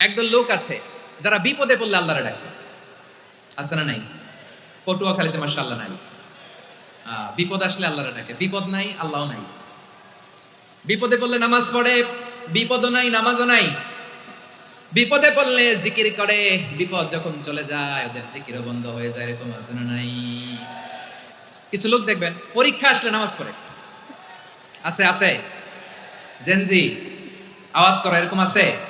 একদল লোক আছে, যারা বিপদে পড়লে আল্লাহরে ডাকে। আছে না নাই? পটুয়াখালীতে মাসা আল্লাহ নাই বিপদ আসলে আল্লাহরে ডাকে। বিপদ নাই আল্লাহ নাই। বিপদে পড়লে নামাজ পড়ে, বিপদও নাই, নামাজও নাই। বিপদে পড়লে জিকির করে, বিপদ যখন চলে যায়, ওদের জিকিরও বন্ধ হয়ে যায়, এরকম আছে না নাই? কিছু লোক দেখবেন, পরীক্ষা আসলে নামাজ পড়ে। আছে আছে। জেনজি, আওয়াজ করা, এরকম আছে?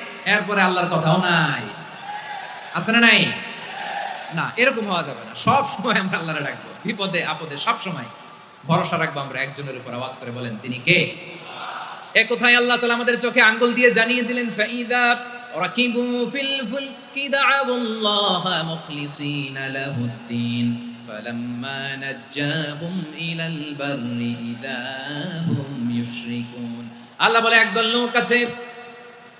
এরপরে আল্লাহর কথাও নাই। আছে না নাই? না, এরকম হওয়া যাবে না। সব সময় আমরা আল্লাহরে ডাকবো। বিপদে, আপদে, সব সময়। ভরসা রাখব আমরা, একজনের উপর আওয়াজ করে বলেন, তিনি কে? এ কোথায় আল্লাহ তাআলা আমাদের চোখে আঙ্গুল দিয়ে জানিয়ে দিলেন, ফাইদা রাকিবু ফিল ফুলকি দা'াবুল্লাহ মুখলিসিনা লাহুদ্দিন, ফালাম্মা নাজ্জাহুম ইলাল বাররি ইদা হুম ইউশরিকুন। আল্লাহ বলে, একদল লোক আছে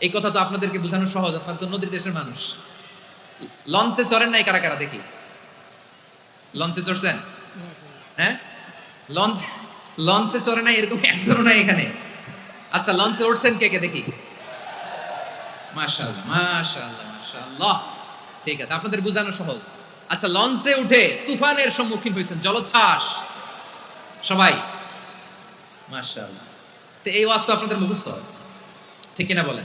এই কথা তো আপনাদেরকে বোঝানো সহজ, আপনার তো নদীর দেশের মানুষ। লঞ্চে চড়েন নাই কারা কারা দেখি? লঞ্চে চড়ছেন? হ্যাঁ? লঞ্চ, লঞ্চে চড়ে নাই এরকম একজনও নাই এখানে। আচ্ছা লঞ্চে উঠছেন কে কে দেখি? মাশাআল্লাহ মাশাআল্লাহ মাশাআল্লাহ। ঠিক আছে, আপনাদের বোঝানো সহজ। আচ্ছা লঞ্চে উঠে তুফানের সম্মুখীন হয়েছেন, জলোচ্ছ্বাস। সবাই? মাশাআল্লাহ। তো এই ওয়াজ তো আপনাদের মুখস্থ। ঠিক কিনা বলেন?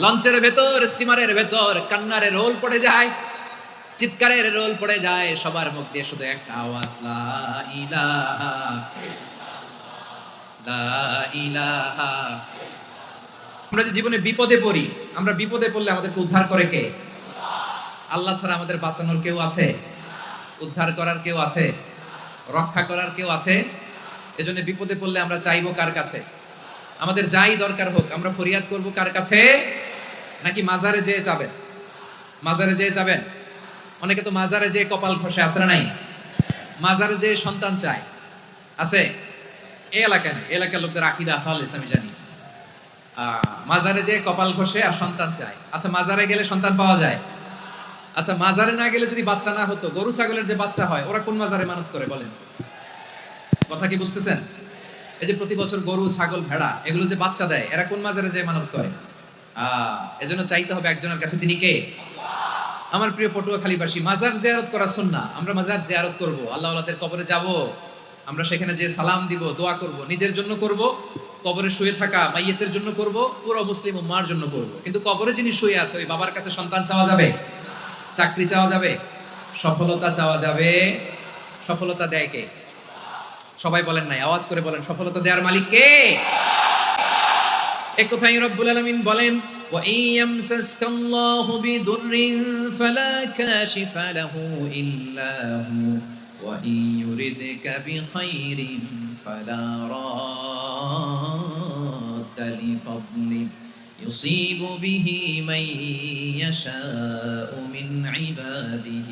লঞ্চের ভেতর স্টিমারের ভেতর, কান্নারের রোল পড়ে যায়, চিৎকারের রোল পড়ে যায়, সবার মুখ দিয়ে শুধু একটা আওয়াজ আমরা যে জীবনে বিপদে পড়ি, আমরা বিপদে পড়লে আমাদেরকে উদ্ধার করে কে? আল্লাহ ছাড়া আমাদের বাঁচানোর কেউ আছে? উদ্ধার করার কেউ আছে? রক্ষা করার কেউ আছে? এজন্য বিপদে পড়লে আমরা চাইব কার কাছে? আমাদের যাই দরকার হোক, আমরা ফরিয়াদ করব কার কাছে? নাকি মাজারে যেয়ে যাবেন মাজারে যেয়ে যাবেন অনেকে তো মাজারে যেয়ে কপাল খসে আছে না নাই? মাজারে যেয়ে সন্তান চায়। আছে? এই এলাকায় নাই। এলাকার লোকদের আকিদা খালিস আমি জানি। মাজারে যেয়ে কপাল ঘষে আর সন্তান চায়। আচ্ছা মাজারে গেলে সন্তান পাওয়া যায়? আচ্ছা মাজারে না গেলে যদি বাচ্চা না হতো, গরু, ছাগলের যে বাচ্চা হয়, ওরা কোন মাজারে মানত করে বলেন? কথা কি বুঝতেছেন? এই যে প্রতি বছর গরু, ছাগল, ভেড়া, এগুলো যে বাচ্চা দেয়, এরা কোন মাজারে যে মানত করে? এজন্য চাইতে হবে একজনের কাছে, তিনি কে? আমার প্রিয় মাজার জিয়ারত করা আমরা মাজার জিয়ারত করব। আল্লাহ কবরে যাব। আমরা সেখানে যে সালাম দিব, দোয়া করব। নিজের জন্য করব, কবরে শুয়ে থাকা মাইয়েতের জন্য করব, পুরো মুসলিম উম্মার জন্য করব। কিন্তু কবরে যিনি শুয়ে আছে, ওই বাবার কাছে সন্তান চাওয়া যাবে? চাকরি চাওয়া যাবে? সফলতা চাওয়া যাবে। সফলতা দেয় কে? সবাই বলেন নাই, আওয়াজ করে বলেন, সফলতা দেওয়ার মালিক কে? এক কথাই রব্বুল আলামিন বলেন وَإِن يَمْسَسْكَ اللَّهُ بِضُرٍّ فَلَا كَاشِفَ لَهُ إِلَّا هُوَ وَإِن يُرِدْكَ بِخَيْرٍ فَلَا رَادَّ لِفَضْلِهِ يُصِيبُ بِهِ مَن يَشَاءُ مِنْ عِبَادِهِ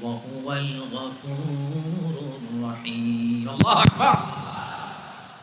وَهُوَ الْغَفُورُ الرَّحِيمُ الله أكبر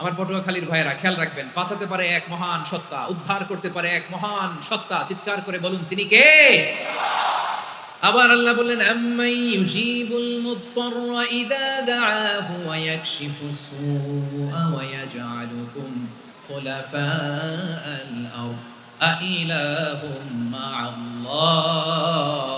আমার পটুয়াখালীর ভাইয়েরা, খেয়াল রাখবেন, বাঁচাতে পারে এক মহান সত্তা, উদ্ধার করতে পারে এক মহান সত্তা। চিৎকার করে বলুন, তিনি কে? আবার আল্লাহ বললেন আম্মাই ইউজিবুল মুদতাররা ইযা দাআহু ওয়া ইয়াকশিফু সুআ ওয়া ইয়াজআলুকুম খুলাফাআল আরদ আইলাহুম মা'আল্লাহ।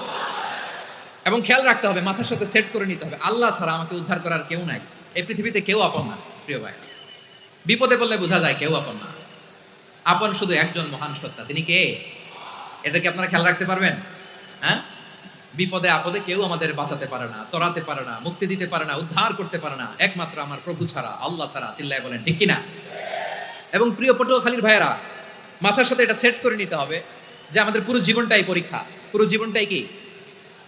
এবং খেয়াল রাখতে হবে, মাথার সাথে সেট করে নিতে হবে। আল্লাহ ছাড়া আমাকে উদ্ধার করার কেউ নাই। এই পৃথিবীতে কেউ আপন না, প্রিয় ভাই। বিপদে পড়লে বোঝা যায় কেউ আপন না। আপন শুধু একজন মহান সত্তা। তিনি কে? এটাকে আপনারা খেয়াল রাখতে পারবেন? হ্যাঁ? বিপদে, আপদে কেউ আমাদের বাঁচাতে পারে না তরাতে পারে না, মুক্তি দিতে পারে না, উদ্ধার করতে পারে না। একমাত্র আমার প্রভু ছাড়া, আল্লাহ ছাড়া, চিল্লায় বলেন, ঠিক কিনা এবং প্রিয় পটুয়াখালীর ভাইয়েরা, মাথার সাথে এটা সেট করে নিতে হবে যে আমাদের পুরো জীবনটাই পরীক্ষা। পুরো জীবনটাই কি?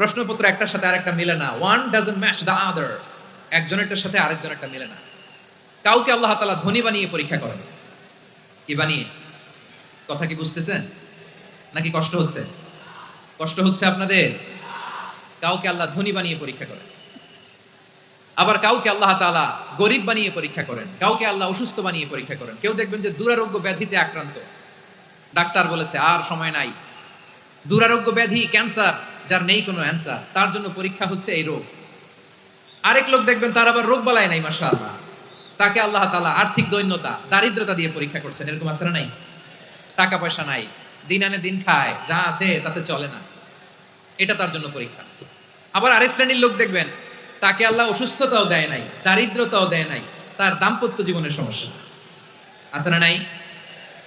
প্রশ্নপত্র একটার সাথে আরেকটা মিলে না। One doesn't match the other একজনেরটার সাথে আরেকজনেরটা মিলে না। কাউকে আল্লাহ তাআলা ধনী বানিয়ে পরীক্ষা করেন। কি বানিয়ে? কথা কি বুঝতেছেন? নাকি কষ্ট হচ্ছে? কষ্ট হচ্ছে আপনাদের? কাউকে আল্লাহ ধনী বানিয়ে পরীক্ষা করেন। আবার কাউকে আল্লাহ তাআলা গরিব বানিয়ে পরীক্ষা করেন। কাউকে আল্লাহ অসুস্থ বানিয়ে পরীক্ষা করেন। কেউ দেখবেন যে দুরারোগ্য ব্যাধিতে আক্রান্ত। ডাক্তার বলেছে, আর সময় নাই। দুরারোগ্য ব্যাধি, ক্যান্সার। যার নেই কোনো অ্যান্সার তার জন্য পরীক্ষা হচ্ছে এই রোগ। আরেক লোক দেখবেন তার আবার রোগ বালায় নাই মাসা আল্লাহ তাকে আল্লাহ তালা আর্থিক দৈন্যতা, দারিদ্রতা দিয়ে পরীক্ষা করছেন। এরকম আছে নাই? টাকা পয়সা নাই, দিন আনে দিন খায়, যা আছে তাতে চলে না। এটা তার জন্য পরীক্ষা। আবার আরেক শ্রেণির লোক দেখবেন, তাকে আল্লাহ অসুস্থতাও দেয় নাই, দারিদ্রতাও দেয় নাই, তার দাম্পত্য জীবনের সমস্যা। আছে না নাই?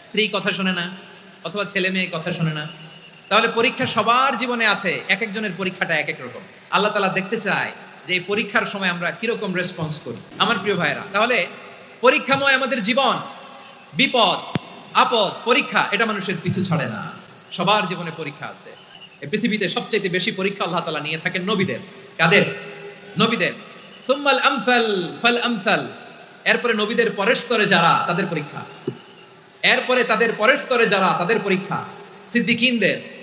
স্ত্রী কথা শোনে না, অথবা ছেলে মেয়ে কথা শোনে না। তাহলে পরীক্ষা সবার জীবনে আছে, এক একজনের পরীক্ষাটা এক এক রকম। আল্লাহ তালা দেখতে চায় যে এই পরীক্ষার সময় আমরা কীরকম রেসপন্স করি। আমার প্রিয় ভাইরা তাহলে পরীক্ষাময় আমাদের জীবন, বিপদ, আপদ, পরীক্ষা, এটা মানুষের পিছু ছাড়ে না। সবার জীবনে পরীক্ষা আছে। পৃথিবীতে সবচেয়ে বেশি পরীক্ষা আল্লাহ তালা নিয়ে থাকেন নবীদের। কাদের? নবীদের। সুম্মাল আমসাল ফাল আমসাল। এরপরে নবীদের পরের স্তরে যারা, তাদের পরীক্ষা। এরপরে তাদের পরের স্তরে যারা, তাদের পরীক্ষা। সিদ্দিকিনদের।